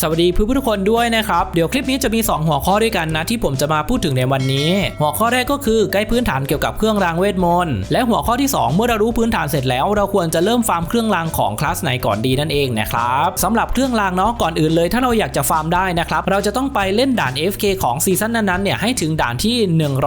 สวัสดีเพื่อนๆทุกคนด้วยนะครับ เดี๋ยวคลิปนี้จะมี 2 หัวข้อด้วยกันนะที่ผมจะมาพูดถึงในวันนี้ หัวข้อแรกก็คือใกล้พื้นฐานเกี่ยวกับเครื่องรางเวทมนต์และหัวข้อที่ 2 เมื่อเรารู้พื้นฐานเสร็จแล้ว เราควรจะเริ่มฟาร์มเครื่องรางของคลาสไหนก่อนดีนั่นเองนะครับสำหรับเครื่องรางเนาะก่อนอื่นเลย ถ้าเราอยากจะฟาร์มได้นะครับเราจะต้องไปเล่นด่าน FK ของซีซั่นนั้นๆเนี่ยให้ถึงด่านที่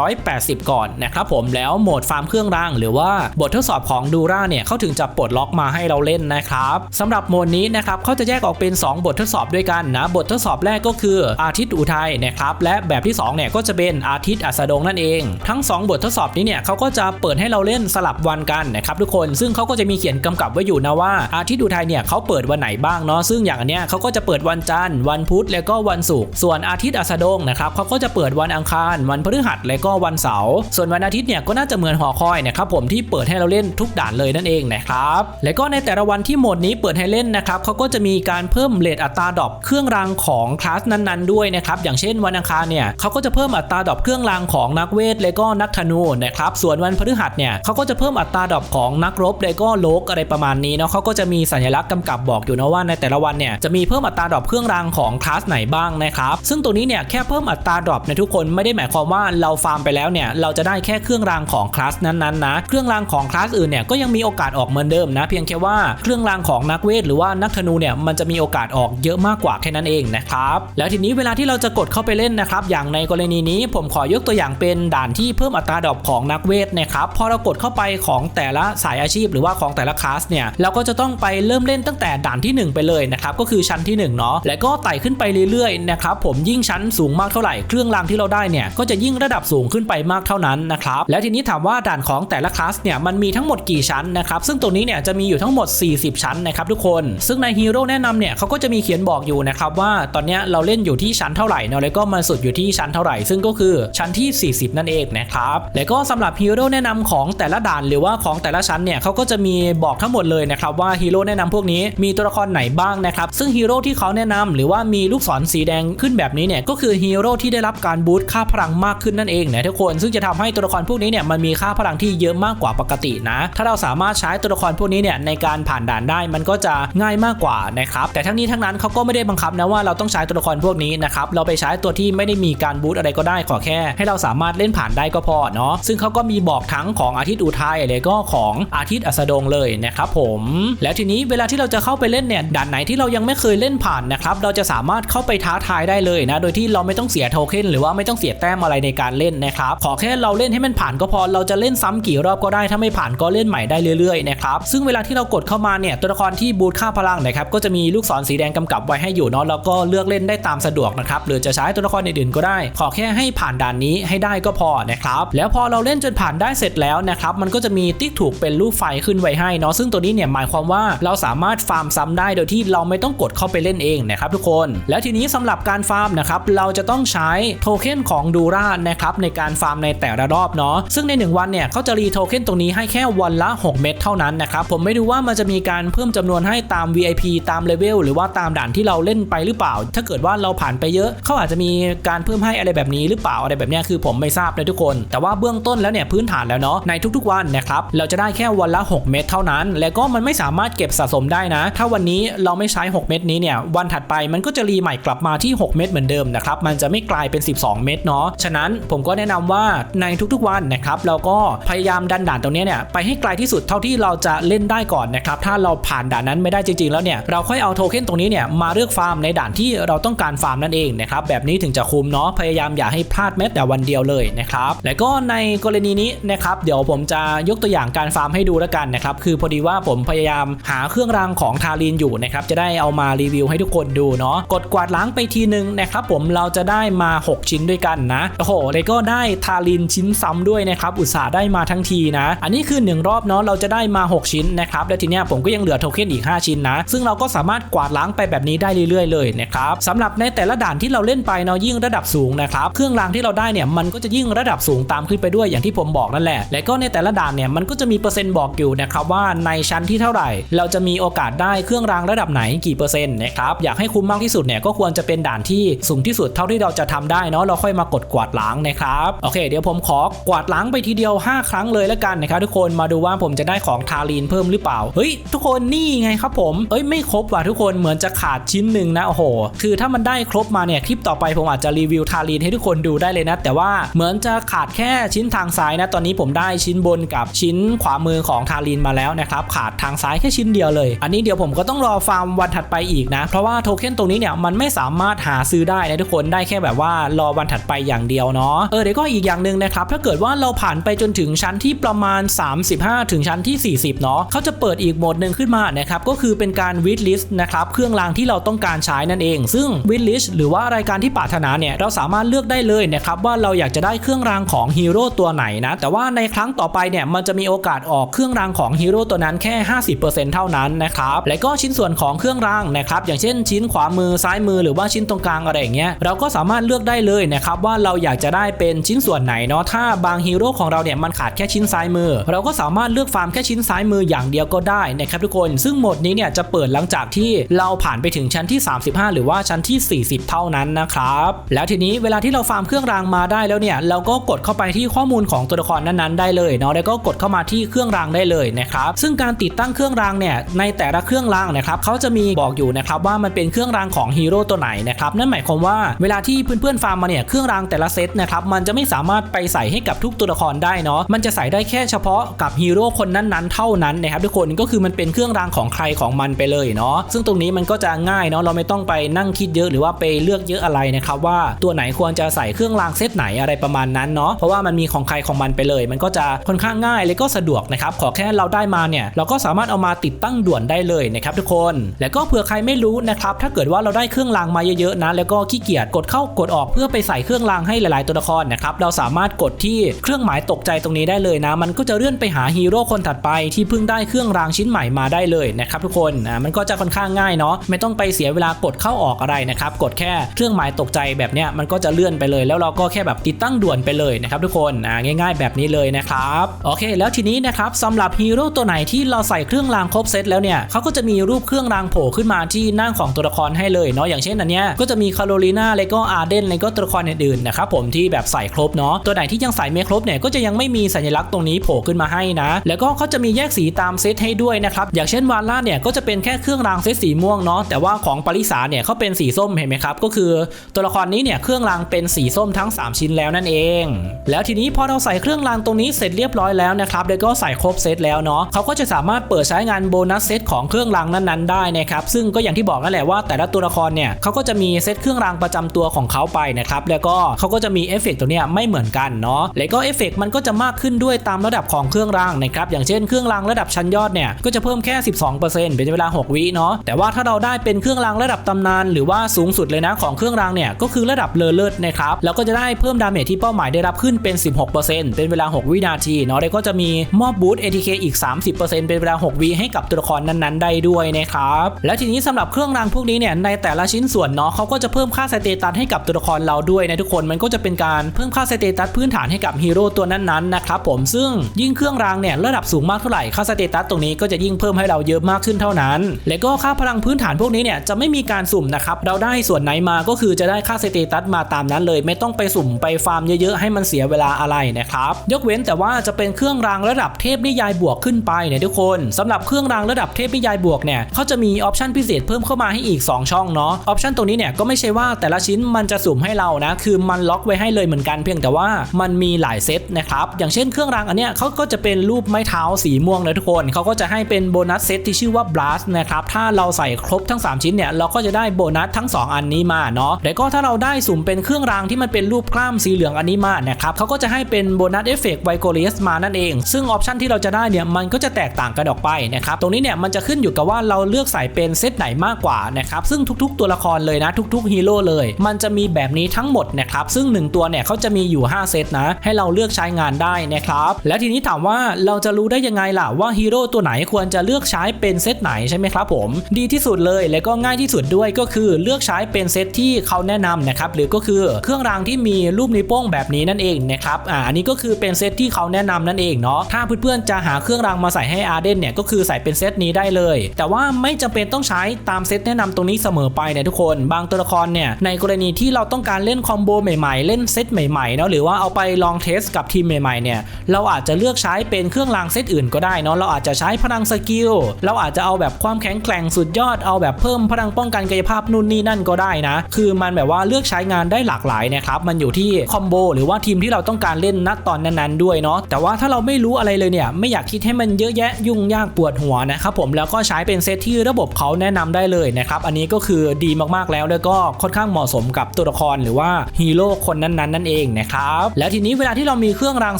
180 ก่อนนะครับผมแล้วโหมดฟาร์มเครื่องราง หรือว่าบททดสอบของดูราเนี่ยเขาถึงจะปลดล็อกมาให้เราเล่นนะครับสำหรับโหมดนี้นะครับเขาจะแยกออกเป็น 2 บททดสอบด้วยกันนะบททดสอบแรกก็คืออาทิตย์อุทัยนะครับและแบบที่2เนี่ยก็จะเป็นอาทิตย์อัสดงนั่นเอง ทั้ง 2 บททดสอบนี้เนี่ยเขาก็จะเปิดให้เราเล่นสลับวันกันนะครับทุกคนซึ่งเขาก็จะมีเขียนกำกับไว้อยู่นะว่าอาทิตย์อุทัยเนี่ยเขาเปิดวันไหนบ้างเนาะซึ่งอย่างอันเนี้ยเขาก็จะเปิดวันจันทร์วันพุธแล้วก็วันศุกร์ส่วนอาทิตย์อัสดงนะครับเขาก็จะเปิดวันอังคาร วันพฤหัสและก็วันเสาร์ส่วนวันอาทิตย์เนี่ยก็น่าจะเหมือนหอคอยนะครับผมที่เปิดให้เราเล่นทุกด่านเลยนั่นเองนะครับและก็ในแต่ละวันที่โหมดนี้เปิดให้เล่นนะครับเขาก็จะมีการเพิ่มเลทอัตราดรอปเครื่องรางของคลาสนั้นๆด้วยนะครับอย่างเช่นวันอังคารเนี่ยเขาก็จะเพิ่มอัตราดรอปเครื่องรางของนักเวทและก็นักธนูนะครับส่วนวันพฤหัสเนี่ยเขาก็จะเพิ่มอัตราดรอปของนักรบและก็โลกอะไรประมาณนี้เนาะเขาก็จะมีสัญลักษณ์กำกับบอกอยู่นะว่าในแต่ละวันเนี่ยจะมีเพิ่มอัตราดรอปเครื่องรางของคลาสไหนบ้างนะครับซึ่งตัวนี้เนี่ยแค่เพิ่มอัตราดรอปในทุกคนไม่ได้หมายความว่าเราฟาร์มไปแล้วเนี่ยเราจะได้แค่เครื่องรางของคลาสนั้นๆนะเครื่องรางของคลาสอื่นเนี่ยก็ยังมีโอกาสออกเหมือนเดิมนะ เพียงแค่ว่าเครื่องรางของนักเวทหรือว่านักธนูเนี่ยมันจะมีโอกาสออกเยอะมากกว่าแค่นั้นเองนะครับ แล้วทีนี้เวลาที่เราจะกดเข้าไปเล่นนะครับ อย่างในกรณีนี้ผมขอยกตัวอย่างเป็นด่านที่เพิ่มอัตราดรอปของนักเวทนะครับพอเรากดเข้าไปของแต่ละสายอาชีพ หรือว่าของแต่ละคลาสเนี่ยเราก็จะต้องไปเริ่มเล่นตั้งแต่ด่านที่ 1 ไปเลยนะครับก็คือชั้นที่1เนาะแล้วก็ไต่ขึ้นไปเรื่อยๆนะครับผมยิ่งชั้นสูงมากเท่าไหร่เครื่องรางที่เราได้เนี่ยก็จะยิ่งระดับสูงขึ้นไปมากเท่านั้นนะครับแล้วทีนี้ถามว่าด่านของแต่ละคลาสเนี่ยมันมีทั้งหมดกี่ชั้นนะครับซึ่งตรงนี้เนี่ยจะมีอยู่ทั้งหมด 40 ชั้นนะครับทุกคน ซึ่งในฮีโร่แนะนำเนี่ยเขาก็จะมีเขียนบอกอยู่นะครับว่าตอนนี้เราเล่นอยู่ที่ชั้นเท่าไหร่เนาะแล้วก็มาสุดอยู่ที่ชั้นเท่าไหร่ ซึ่งก็คือชั้นที่ 40 นั่นเองนะครับแล้วก็สำหรับฮีโร่แนะนำของแต่ละด่านหรือว่าของแต่ละชั้นเนี่ยเขาก็จะมีบอกทั้งหมดเลยนะครับว่าฮีโร่แนะนำพวกนี้มีตัวละครไหนบ้างนะครับซึ่งฮีโร่ที่เขาแนะนำหรือว่ามีลูกศรสีแดงขึ้นแบบนี้เนี่ยก็คือฮีโร่ที่ได้รับการบูตค่าพลังมากขึ้นนั่นเองนะทุกคนซึ่งจะทำให้ตัวละครพวกนี้เนี่ยมันมีค่าพลังที่เยอะมากกว่าปกตินะ ถ้าเราสามารถใช้ตัวละครพวกนี้เนี่ยในการผ่านด่านได้มันก็จะง่ายมากกว่านะครับแต่ทั้งนี้ทั้งนั้นเขาก็ไม่ได้บังคับนะว่าเราต้องใช้ตัวละครพวกนี้นะครับเราไปใช้ตัวที่ไม่ได้มีการบูตอะไรก็ได้ขอแค่ ให้เราสามารถเล่นผ่านได้ก็พอเนาะซึ่งเขาก็มีบอกทั้งของอาทิตย์อุทัยเลยก็ของอาทิตย์อัสดงเลยนะครับผมแล้วทีนี้เวลาที่เราจะเข้าไปเล่นเนี่ยด่านไหนที่เรายังไม่เคยเล่นผ่านนะครับเราจะสามารถเข้าไปท้าทายได้เลยนะโดยที่เราไม่ต้องเสียโทเค็นหรือว่าไม่ต้องเสียแต้มอะไรในการเล่นนะครับขอแค่เราเล่นให้มันผ่านก็พอเราจะเล่นซ้ำกี่รอบก็ได้ถ้าไม่ผ่านก็เล่นใหม่ได้เรื่อยๆนะครับซึ่งเวลาที่เรากดเข้ามาเนี่ยตัวละครที่บูทค่าพลังนะครับก็จะมีลูกศรสีแดงกำกับไว้ให้อยู่เนาะแล้วก็เลือกเล่นได้ตามสะดวกนะครับหรือจะใช้ตัวละครอื่นๆก็ได้ ขอแค่ให้ผ่านด่านนี้ให้ได้ก็พอนะครับแล้วพอเราเล่นจนผ่านได้เสร็จแล้วนะครับมันก็จะมีติ๊กถูกเป็นรูปไฟขึ้นไว้ให้เนาะซึ่งตัวนี้เนี่ยหมายความว่าเราสามารถฟาร์มซ้ำได้โดยที่เราไม่ต้องกดเข้าไปเล่นเองนะครับทุกคน แล้วทีนี้สำหรับการฟาร์มนะครับเราจะต้องใช้โทเค็นของดูรานะครับในการฟาร์มในแต่ละรอบเนาะซึ่งใน 1 วันเนี่ยเขาจะรีโทเค็นตรงนี้ให้แค่วันละ 6 เม็ดเท่านั้นนะครับผมไม่รู้ว่ามันจะมีการเพิ่มจำนวนให้ตาม VIP ตามเลเวลหรือว่าตามด่านที่เราเล่นไปหรือเปล่า ถ้าเกิดว่าเราผ่านไปเยอะเขาอาจจะมีการเพิ่มให้อะไรแบบนี้หรือเปล่าอะไรแบบนี้คือผมไม่ทราบเลยทุกคน แต่ว่าเบื้องต้นแล้วเนี่ยพื้นฐานแล้วเนาะในทุกๆวันนะครับเราจะได้แค่วันละ 6 เม็ดเท่านั้น แล้วก็มันไม่สามารถเก็บสะสมได้นะ ถ้าวันนี้เราไม่ใช้ 6 เม็ดนี้เนี่ยวันถัดไปมันก็จะรีใหม่กลับมาที่ 6 เม็ดเหมือนเดิมนะครับมันจะไม่กลายเป็น 12 เม็ดเนาะฉะนั้นผมก็แนะนำว่าในทุกๆวันนะครับเราก็พยายามดันด่านตรงนี้เนี่ยไปให้ไกลที่สุดเท่าที่เราจะเล่นได้ก่อนนะครับถ้าเราผ่านด่านนั้นไม่ได้จริงๆ แล้วเนี่ยเราค่อยเอาโทเค็นตรงนี้เนี่ยมาเลือกฟาร์มในด่านที่เราต้องการฟาร์มนั่นเองนะครับแบบนี้ถึงจะคุ้มเนาะพยายามอย่าให้พลาดแม้แต่วันเดียวเลยนะครับและก็ในกรณีนี้นะครับเดี๋ยวผมจะยกตัวอย่างการฟาร์มให้ดูแล้วกันนะครับคือพอดีว่าผมพยายามหาเครื่องรางของทารินอยู่นะครับจะได้เอามารีวิวให้ทุกคนดูเนาะกดกวาดล้างไปทีนึงนะครับผมเราจะได้มา 6 ชิ้นด้วยกันนะโอ้โหเลยก็ได้ทารินชิ้นซ้ำด้วยนะครับอุตส่าห์ได้มาทั้งทีนะ อันนี้คือ 1 รอบเนาะเราจะได้มา 6 ชิ้นนะครับแล้วทีเนี้ยผมก็ยังเหลือโทเค็นอีก 5 ชิ้นนะ ซึ่งเราก็สามารถกวาดล้างไปแบบนี้ได้เรื่อยๆเลยนะครับสำหรับในแต่ละด่านที่เราเล่นไปเนาะยิ่งระดับสูงนะครับเครื่องรางที่เราได้เนี่ยมันก็จะยิ่งระดับสูงตามขึ้นไปด้วยอย่างที่ผมบอกนั่นแหละ และก็ในแต่ละด่านเนี่ยมันก็จะมีเปอร์เซ็นต์บอกอยู่นะครับว่าในชั้นที่เท่าไหร่ เราจะมีโอกาสได้เครื่องรางระดับไหนกี่เปอร์เซ็นต์นะครับอยากให้คุ้มมากที่สุดเนี่ยก็ควรจะเป็นด่านที่สูงที่สุดเท่าที่เราจะทำได้เนาะเราค่อยมากดกวาดล้างนะครับโอเคเดี๋ยวผมขอกวาดล้างไปทีเดียว 5 ครั้งเลยแล้วกันนะครับทุกคนมาดูว่าผมจะได้ของทารีนเพิ่มหรือเปล่าเฮ้ยทุกคนนี่ไงครับผมเอ้ยไม่ครบว่ะทุกคนเหมือนจะขาดชิ้นหนึ่งนะโอ้โหคือถ้ามันได้ครบมาเนี่ยคลิปต่อไปผมอาจจะรีวิวทารีนให้ทุกคนดูได้เลยนะ แต่ว่าเหมือนจะขาดแค่ชิ้นทางซ้ายนะตอนนี้ผมได้ชิ้นบนกับชิ้นขวามือของทารีนมาแล้วนะครับขาดทางซ้ายแค่ชิ้นเดียวเลย อันนี้เดี๋ยวผมก็ต้องรอฟาร์มวันถัดไปอีกนะ เพราะว่าโทเค็นตรงนี้เนี่ยมันไม่สามารถหาซื้อได้นะทุกคนได้แค่แบบว่ารอวันถัดไปอย่างเดียวเนาะเออเดี๋ยวก็อีกอย่างหนึ่งนะครับถ้าเกิดว่าเราผ่านไปจนถึงชั้นที่ประมาณ 35 ถึงชั้นที่ 40 เนาะเขาจะเปิดอีกโหมดหนึ่งขึ้นมานะครับก็คือเป็นการวิดลิสต์นะครับเครื่องรางที่เราต้องการใช้นั่นเอง ซึ่งวิดลิสต์หรือว่ารายการที่ปรารถนาเนี่ยเราสามารถเลือกได้เลยนะครับว่าเราอยากจะได้เครื่องรางของฮีโร่ตัวไหนนะแต่ว่าในครั้งต่อไปเนี่ยมันจะมีโอกาสออกเครื่องรางของฮีโร่ตัวนั้นแค่ 50%เท่านั้นนะครับและก็ชิ้นส่วนของเครื่องรางนะครับอย่างเช่น ชิ้นขวามือซ้ายมือหรือว่าชิ้นตรงกลางอะไรอย่างเงี้ยเราก็สามารถเลือกได้เลยนะครับว่าเราอยากจะได้เป็นชิ้นส่วนไหนเนาะถ้าบางฮีโร่ของเราเนี่ยมันขาดแค่ชิ้นซ้ายมือ เราก็สามารถเลือกฟาร์มแค่ชิ้นซ้ายมืออย่างเดียวก็ได้นะครับทุกคน ซึ่งโหมดนี้เนี่ยจะเปิดหลังจากที่เราผ่านไปถึงชั้นที่35 หรือว่าชั้นที่ 40 เท่านั้นนะครับ แล้วทีนี้เวลาที่เราฟาร์มเครื่องรางมาได้แล้วเนี่ย เราก็กดเข้าไปที่ข้อมูลของตัวละครนั้นๆได้เลยเนาะแล้วก็กดเข้ามาที่เครื่องรางได้เลยนะครับซึ่งการติดตั้งเครื่องรางเนี่ยในแต่ละเครื่องรางนะครับเขาจะมีบอกอยู่นะครับว่ามันเป็นเครื่องรางของฮีโร่ตัวไหนนะครับนั่นหมายความว่าเวลาที่เพื่อนๆฟาร์มมาเนี่ยเครื่องรางแต่ละเซตนะครับมันจะไม่สามารถไปใส่ให้กับทุกตัวละครได้เนาะมันจะใส่ได้แค่เฉพาะกับฮีโร่คนนั้นๆเท่านั้นนะครับทุกคนก็คือมันเป็นเครื่องรางของใครของมันไปเลยเนาะซึ่งตรงนี้มันก็จะง่ายเนาะเราไม่ต้องไปนั่งคิดเยอะหรือว่าไปเลือกเยอะอะไรนะครับว่าตัวไหนควรจะใส่เครื่องรางเซตไหนอะไรประมาณนั้นเนาะเพราะว่ามันมีของใครของมันไปเลย มันก็จะค่อนข้างง่ายและก็สะดวกนะครับขอแค่เราได้มาเนี่ยเราก็สามารถเอามาติดตั้งด่วนได้เลยนะครับทุกคน แล้วก็เผื่อใครไม่รู้นะครับถ้าเกิดว่าเราได้เครื่องรางมาเยอะๆนะแล้วก็ขี้เกียจกดเข้ากดออกเพื่อไปใส่เครื่องรางให้หลาย ๆ ตัวละครนะครับเราสามารถกดที่เครื่องหมายตกใจตรงนี้ได้เลยนะ มันก็จะเลื่อนไปหาฮีโร่คนถัดไปที่เพิ่งได้เครื่องรางชิ้นใหม่มาได้เลยนะครับทุกคนอ่ามันก็จะค่อนข้างง่ายเนาะไม่ต้องไปเสียเวลากดเข้าออกอะไรนะครับกดแค่เครื่องหมายตกใจแบบเนี้ยมันก็จะเลื่อนไปเลย แล้วเราก็แค่แบบติดตั้งด่วนไปเลยนะครับทุกคนอ่าง่าย ๆ แบบนี้เลยนะครับโอเค แล้วทีนี้นะครับสำหรับฮีโร่ตัวไหนที่เราใส่เครื่องรางครบเซตแล้วเนี่ยเขาก็จะมีรูปเครื่องรางโผล่ขึ้นมาที่หน้าของตัวละครให้เลยเนาะอย่างเช่นอันเนี้ยก็จะมีคาโรลีนาแล้วก็อาร์เดนแล้วก็ตัวละครอื่นๆนะครับผมที่แบบใส่ครบเนาะตัวไหนที่ยังใส่ไม่ครบเนี่ยก็จะยังไม่มีสัญลักษณ์ตรงนี้โผล่ขึ้นมาให้นะ แล้วก็เขาจะมีแยกสีตามเซตให้ด้วยนะครับอย่างเช่นวาล่าเนี่ยก็จะเป็นแค่เครื่องรางเซตสีม่วงเนาะแต่ว่าของปริสาเนี่ยเขาเป็นสีส้มเห็นไหมครับ ก็คือตัวละครนี้เนี่ยเครื่องรางเป็นสีส้มทั้ง 3 ชิ้นแล้วนั่นเอง แล้วทีนี้พอเราใส่เครื่องรางตรงนี้เสร็จเรียบร้อยแล้วนะครับแล้วก็ใส่ครบเซตแล้วเนาะเขาก็จะสามารถเปิดใช้งานโบนัสเซตของเครื่องรางนั้นๆได้นะครับซึ่งก็อย่างที่บอกนั่นแหละว่าแต่ละตัวละครเนี่ยเขาก็จะมีเซตเครื่องรางประจำตัวของเขาไปนะครับแล้วก็เขาก็จะมีเอฟเฟกต์ตัวเนี้ยไม่เหมือนกันเนาะแล้วก็เอฟเฟกต์มันก็จะมากขึ้นด้วยตามระดับของเครื่องรางนะครับอย่างเช่นเครื่องรางระดับชั้นยอดเนี่ยก็จะเพิ่มแค่ 12%เป็นเวลา 6 วิเนาะแต่ว่าถ้าเราได้เป็นเครื่องรางระดับตำนาน หรือว่าสูงสุดเลยนะของเครื่องรางเนี่ยก็คือระดับเลอเลิศนะครับแล้วก็จะได้เพิ่มดาเมจที่เป้าหมายได้รับขึ้นเป็น 16%เป็นเวลา 6 วินาทีเนาะแล้วก็จะมีมอบบูสต์ ATK อีก 30%เป็นเวลา 6 วิให้กับตัวละครนั้นๆ ได้ด้วยนะครับและทีนี้สำหรับเครื่องรางพวกนี้เนี่ยในแต่ละชิ้นส่วนเนาะเขาก็จะเพิ่มค่าสเตตัสให้กับตัวละครเราด้วยนะทุกคนมันก็จะเป็นการเพิ่มค่าสเตตัสพื้นฐานให้กับฮีโร่ตัวนั้นๆนะครับผมซึ่งยิ่งเครื่องรางเนี่ยระดับสูงมากเท่าไหร่ค่าสเตตัสตรงนี้ก็จะยิ่งเพิ่มให้เราเยอะมากขึ้นเท่านั้น และก็ค่าพลังพื้นฐานพวกนี้เนี่ยจะไม่มีการสุ่มนะครับเราได้ส่วนไหนมาก็คือจะได้ค่าสเตตัสมาตามนั้นเลย ไม่ต้องไปสุ่มไปฟาร์มเยอะๆให้มันเสียเวลาอะไรนะครับยกเว้นแต่ว่าจะเป็นเครื่องรางระดับเทพนิยายบวกขึ้นไปเนี่ยทุกคนสำหรับเครื่องรางระดับเทพนิยายบวกเนี่ยเขาจะมีออปชันพิเศษเพิ่มเข้ามาให้อีก 2 ช่องเนาะออปชันตรงนี้เนี่ยก็ไม่ใช่ว่าแต่ละชิ้นมันจะสุ่มให้เรานะคือมันล็อกไว้ให้เลยเหมือนกันเพียงแต่ว่ามันมีหลายเซตนะครับอย่างเช่นเครื่องรางอันเนี้ยเขาก็จะเป็นรูปไม้เท้าสีม่วงเลยทุกคนเขาก็จะให้เป็นโบนัสเซตที่ชื่อว่า blast นะครับถ้าเราใส่ครบทั้ง 3 ชิ้นเนี่ยเราก็จะได้โบนัสทั้ง 2 อันนี้มาเนาะแล้วก็ถ้าเราได้สุ่มเป็นเครื่องรางที่มันเป็นรูปกล้ามสีเหลืองอันนี้มานะครับเขาก็จะให้เป็นโบนัสเอฟเฟกต์ไวโกเลสมานั่นเอง ซึ่งออปชันที่เราจะได้เนี่ยมันก็จะแตกต่างกันออกไปนะครับตรงนี้เนี่ยมันจะขึ้นอยู่กับว่าเราเลือกใส่เป็นเซตไหนมากกว่านะครับซึ่งทุกๆ ตัวละครเลยนะทุกๆฮีโร่เลย มันจะมีแบบนี้ทั้งหมดนะครับซึ่ง 1 ตัวเนี่ยเขาจะมีอยู่ 5 เซตนะ ให้เราเลือกใช้งานได้นะครับแล้วทีนี้ถามว่าเราจะรู้ได้ยังไงล่ะว่าฮีโร่ตัวไหนควรจะเลือกใช้เป็นเซตไหนใช่ไหมครับผม ดีที่สุดเลยและก็ง่ายที่สุดด้วยก็คือเลือกใช้เป็นเซตที่เขาแนะนำนะครับหรือก็คือเครื่องรางที่มีรูปนิ้วโป้งแบบนี้นั่นเองนะครับอ่าอันนี้ก็คือเป็นเซตที่เขาแนะนำนั่นเองเนาะถ้าเพื่อนๆจะหาเครื่องรางมาใส่ให้อาร์เดนเนี่ยก็คือใส่เป็นเซตนี้ได้เลย แต่ว่าไม่จำเป็นต้องใช้ตามเซตแนะนำตรงนี้เสมอไปนะทุกคน บางตัวละครเนี่ยในกรณีที่เราต้องการเล่นคอมโบใหม่ๆ เล่นเซตใหม่ๆเนาะหรือว่าเอาไปลองเทสกับทีมใหม่ๆเนี่ยเราอาจจะเลือกใช้เป็นเครื่องรางเซตอื่นก็ได้เนาะเราอาจจะใช้พลังสกิลเราอาจจะเอาแบบความแข็งแกร่งสุดยอดเอาแบบเพิ่มพลังางป้องกันกายภาพนู่นนี่นั่นก็ได้นะ คือมันแบบว่าเลือกใช้งานได้หลากหลายนะครับมันอยู่ที่คอมโบหรือว่าทีมที่เราต้องการเล่นณตอนนั้นๆด้วยเนาะแต่ว่าถ้าเราไม่รู้อะไรเลยเนี่ยไม่อยากคิดให้มันเยอะแยะยุ่งยากปวดหัวนะครับผมแล้วก็ใช้เป็นเซตที่ระบบเขาแนะนำได้เลยนะครับอันนี้ก็คือดีมากๆแล้วแล้วก็ค่อนข้างเหมาะสมกับตัวละครหรือว่าฮีโร่คนนั้นๆนั่นเองนะครับแล้วทีนี้เวลาที่เรามีเครื่องราง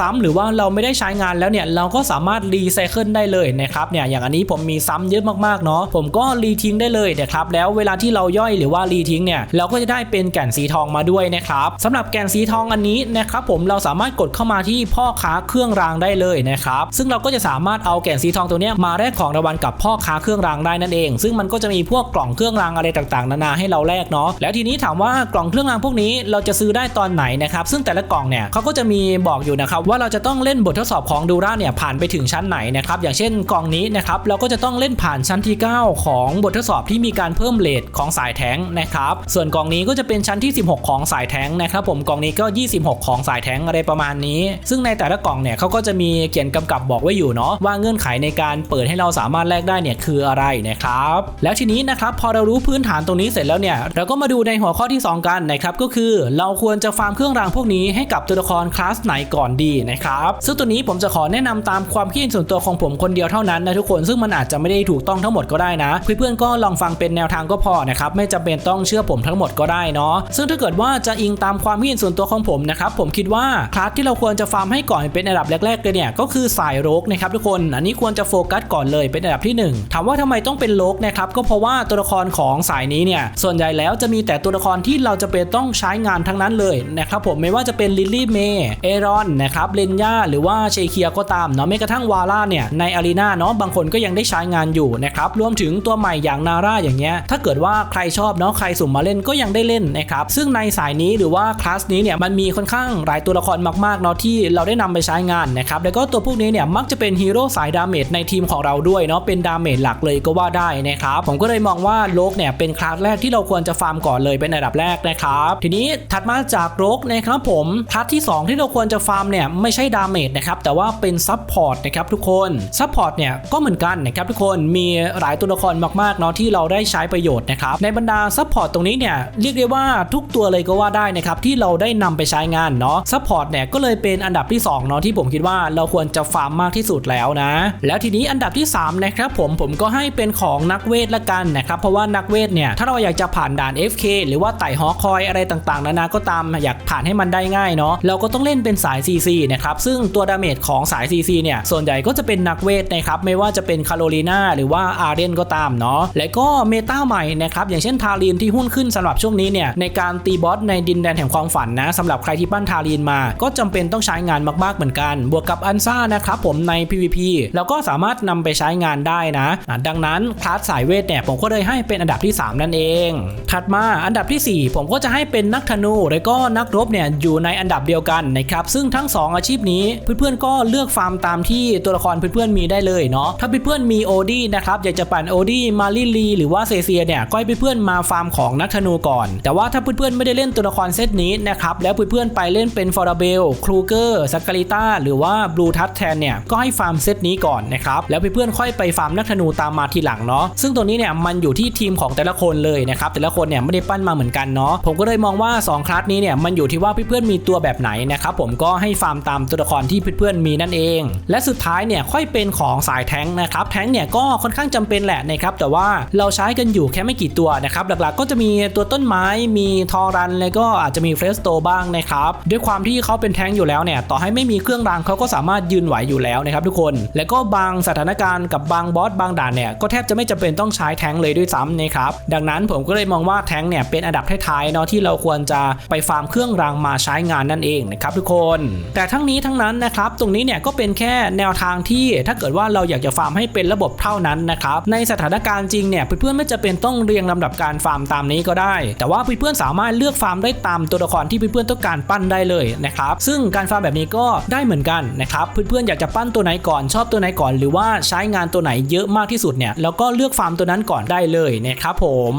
ซ้ำหรือว่าเราไม่ได้ใช้งานแล้วเนี่ยเราก็สามารถรีไซเคิลได้เลยนะครับเนี่ยอย่างอันนี้ผมมีซ้ำเยอะมากๆเนาะผมก็รีทิ้งได้เลยนะครับแล้วเวลาที่เราย่อยหรือว่ารีทิ้งเนี่ยเราก็จะได้เป็นแก่นสีทองมาด้วยนะครับสำหรับแก่นสีทองอันนี้นะครับผมเราสามารถกดเข้ามาที่พ่อค้าเครื่องรางได้เลยนะครับซึ่งเราก็จะสามารถเอาแก่นสีทองตัวนี้มาแลกของรางวัลกับพ่อค้าเครื่องรางได้นั่นเอง ซึ่งมันก็จะมีพวกกล่องเครื่องรางอะไรต่างๆ นานาให้เราแลกเนาะแล้วทีนี้ถามว่ากล่องเครื่องรางพวกนี้เราจะซื้อได้ตอนไหนนะครับซึ่งแต่ละกล่องเนี่ยเขาก็จะมีบอกอยู่นะครับว่าเราจะต้องเล่นบททดสอบของดูราเนี่ยผ่านไปถึงชั้นไหนนะครับอย่างเช่นกล่องนี้นะครับเราก็จะต้องเล่นผ่านชั้นที่ 9 ของบททดสอบที่มีการเพิ่มเลทของสายแทงนะครับ ส่วนกล่องนี้ก็จะเป็นชั้นที่ 16 ของสายแทงนะครับผมกล่องนี้ก็ 26 ของสายแทงอะไรประมาณนี้ ซึ่งในแต่ละกล่องเนี่ยเขาก็จะมีเขียนกำกับบอกไว้อยู่เนาะว่าเงื่อนไขในการเปิดให้เราสามารถแลกได้เนี่ยคืออะไรนะครับ แล้วทีนี้นะครับพอเรารู้พื้นฐานตรงนี้เสร็จแล้วเนี่ยเราก็มาดูในหัวข้อที่ 2 กันนะครับก็คือเราควรจะฟาร์มเครื่องรางพวกนี้ให้กับตัวละครคลาสไหนก่อนดีนะครับซึ่งตัวนี้ผมจะขอแนะนำตามความคิดเห็นส่วนตัวของผมคนเดียวเท่านั้นนะทุกคนซึ่งมันอาจจะไม่ได้ถูกต้องทั้งหมดก็ได้นะ เพื่อนๆก็ลองฟังเป็นแนวทางก็พอนะครับไม่จำเป็นต้องเชื่อผมทั้งหมดก็ได้เนาะซึ่งถ้าเกิดว่าจะอิงตามความคิดเห็นส่วนตัวของผมนะครับผมคิดว่าคลาสที่เราควรจะฟาร์มให้ก่อนเป็นอันดับแรกๆเลยเนี่ยก็คือสายโรกนะครับทุกคนอันนี้ควรจะโฟกัสก่อนเลยเป็นอันดับที่หนึ่งถามว่าทำไมต้องเป็นโรกนะครับก็เพราะว่าตัวละครของสายนี้เนี่ยส่วนใหญ่แล้วจะมีแต่ตัวละครที่เราจะเป็นต้องใช้งานทั้งนั้นเลยนะครับผมไม่ว่าจะเป็นลิลลี่เมย์เอรอนนะครับเลนย่าหรือว่าเชเคียก็ตามเนาะแม้กระทั่งวาร่าเนี่ยในอารีนาเนาะบางคนก็ยังได้ใช้งานอยู่นะครับรวมถึงตัวใหม่อย่างนาร่าอย่างเงี้ยถ้าเกิดว่าใครชอบเนาะใครสุ่มมาเล่นก็ยังได้เล่นนะครับซึ่งในสายนี้หรือว่าคลาสนี้เนี่ยมันมีค่อนข้างหลายตัวละครมากๆเนาะที่เราได้นำไปใช้งานนะครับแล้วก็ตัวพวกนี้เนี่ยมักจะเป็นฮีโร่สายดาเมจในทีมของเราด้วยเนาะเป็นดาเมจหลักเลยก็ว่าได้นะครับผมก็เลยมองว่าโลกเนี่ยเป็นคลาสแรกที่เราควรจะฟาร์มก่อนเลยเป็นอันดับแรกนะครับทีนี้ถัดมาจากโรกนะครับผมคลาสที่ 2 ที่เราควรจะฟาร์มเนี่ยไม่ใช่ดาเมจนะครับแต่ว่าเป็นซับพอร์ตนะครับทุกคนซับพอร์ตเนี่ยก็เหมือนกันนะครับทุกคนมีหลายตัวละครมากๆเนาะที่เราได้ใช้ประโยชน์นะครับในบรรดาซับพอร์ตตรงนี้เนี่ยเรียกได้ว่าทุกตัวเลยก็ว่าได้นะครับที่เราได้นำไปใช้งานเนาะซับพอร์ตเนี่ยก็เลยเป็นอันดับที่2เนาะที่ผมคิดว่าเราควรจะฟาร์มมากที่สุดแล้วนะ แล้วทีนี้อันดับที่3นะครับผมผมก็ให้เป็นของนักเวทละกันนะครับเพราะว่านักเวทเนี่ยถ้าเราอยากจะผ่านด่าน FK หรือว่าไต่หอคอยอะไรต่างๆนานาก็ตามอยากผ่านให้มันได้ง่ายเนาะเราก็ต้องเล่นเป็นสาย CC นะครับซึ่งตัวดาเมจของสาย CC เนี่ยส่วนใหญ่ก็จะเป็นนักเวทนะครับไม่ว่าจะเป็นคาโรลีนาหรือว่าอาร์เรนก็ตามเนาะและก็เมตา้าใหม่นะครับอย่างเช่นทารีนที่หุ้นขึ้นสำหรับช่วงนี้เนี่ยในการตีบอสในดินแดนแห่งความฝันนะสำหรับใครที่ปั้นทารีนมา ก็จำเป็นต้องใช้งานมากๆเหมือนกัน บวกกับอันซ่านะครับผมใน PVP แล้วก็สามารถนำไปใช้งานได้นะ ดังนั้นคลาสสายเวทเนี่ยผมก็เลยให้เป็นอันดับที่ 3 นั่นเอง ถัดมาอันดับทีสี่ 4 ผมก็จะให้เป็นนักธนูและก็นักรบเนี่ยอยู่ในอันดับเดียวกันนะครับซึ่งทั้ง 2 อาชีพนี้เพื่อนๆก็เลือกฟาร์มตามที่ตัวละครเพื่อนๆมีได้เลยเนาะถ้าเพื่อนๆมีโอดี้นะครับอยากจะปั่นโอดี้มาลิลีหรือว่าเซเซียเนี่ยก็ให้เพื่อนๆมาฟาร์มของนักธนูก่อน แต่ว่าถ้าเพื่อนๆไม่ได้เล่นตัวละครเซตนี้นะครับแล้วเพื่อนๆไปเล่นเป็นฟอร์เบลครูเกอร์สักกาลิต้าหรือว่าบลูทัสแทนเนี่ยก็ให้ฟาร์มเซตนี้ก่อนนะครับแล้วเพื่อนๆค่อยไปฟาร์มนักธนูตามมาทีหลังเนาะซึ่งตัวนี้เนี่ยมันอยู่ที่ทีมของแต่ละคนเลยนะครับแต่ละคนเนี่ยไม่ได้ปั้นมาเหมือนกันเนาะผมก็เลยมองว่า2คลาสนี้เนี่ยมันอยู่ที่ว่าเพื่อนๆมีตัวแบบไหนนะครับผมก็ให้ฟาร์มตามตัวละครที่เพื่อนๆมีนั่นเอง และสุดท้ายเนี่ยค่อยเป็นของสายแท้งนะครับแท้งเนี่ยก็ค่อนข้างจำเป็นแหละนะครับแต่ว่าเราใช้กันอยู่แค่ไม่กี่ตัวนะครับหลักๆก็จะมีตัวต้นไม้มีทอรัน แล้วก็อาจจะมีเฟรสโตบ้างนะครับด้วยความที่เขาเป็นแท้งอยู่แล้วเนี่ยต่อให้ไม่มีเครื่องรางเขาก็สามารถยืนไหวอยู่แล้วนะครับทุกคน และก็บางสถานการณ์กับบางบอสบางด่านเนี่ยก็แทบจะไม่จำเป็นต้องใช้แท้งเลยด้วยซ้ำนะครับดังนั้นผมก็เลยมองว่าแท้งเนี่ยเป็นอันดับท้ายๆเนาะที่เราควรจะไปฟาร์มเครื่องรางมาใช้งานนั่นเองนะครับทุกคน แต่ทั้งนี้ทั้งนั้นนะครับตรงนี้เนี่ยก็เป็นแค่แนวทางที่ถ้าเกิดว่าเราอยากจะฟาร์มให้เป็นระบบเท่านั้นนะครับในสถานการณ์จริงเนี่ยเพื่อนๆไม่จะเป็นต้องเรียงลำดับการฟาร์มตามนี้ก็ได้ แต่ว่าเพื่อนๆสามารถเลือกฟาร์มได้ตามตัวละครที่เพื่อนๆต้องการปั้นได้เลยนะครับซึ่งการฟาร์มแบบนี้ก็ได้เหมือนกันนะครับเพื่อนๆอยากจะปั้นตัวไหนก่อนชอบตัวไหนก่อน หรือว่าใช้งานตัวไหนเยอะมากที่สุดเนี่ยแล้วก็เลือกฟาร์มตัวนั้นก่อนได้เลยนะครับผม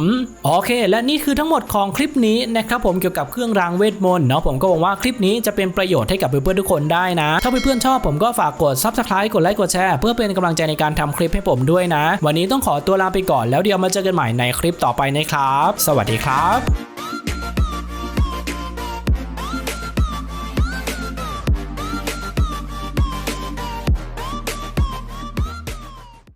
โอเค และนี่คือทั้งหมดของคลิปนี้นะครับผมเกี่ยวกับเครื่องรางเวทมนต์เนาะผมก็หวังว่าคลิปนี้จะเป็นประโยชน์ให้กับเพื่อนๆทุกคนได้นะ ถ้าเพื่อนๆชอบผมก็ฝากกด subscribe กดไลค์กดแชร์เพื่อเป็นกำลังใจในการทำคลิปให้ผมด้วยนะ วันนี้ต้องขอตัวลาไปก่อนแล้วเดี๋ยวมาเจอกันกันใหม่ในคลิปต่อไปนะครับ สวัสดีครับ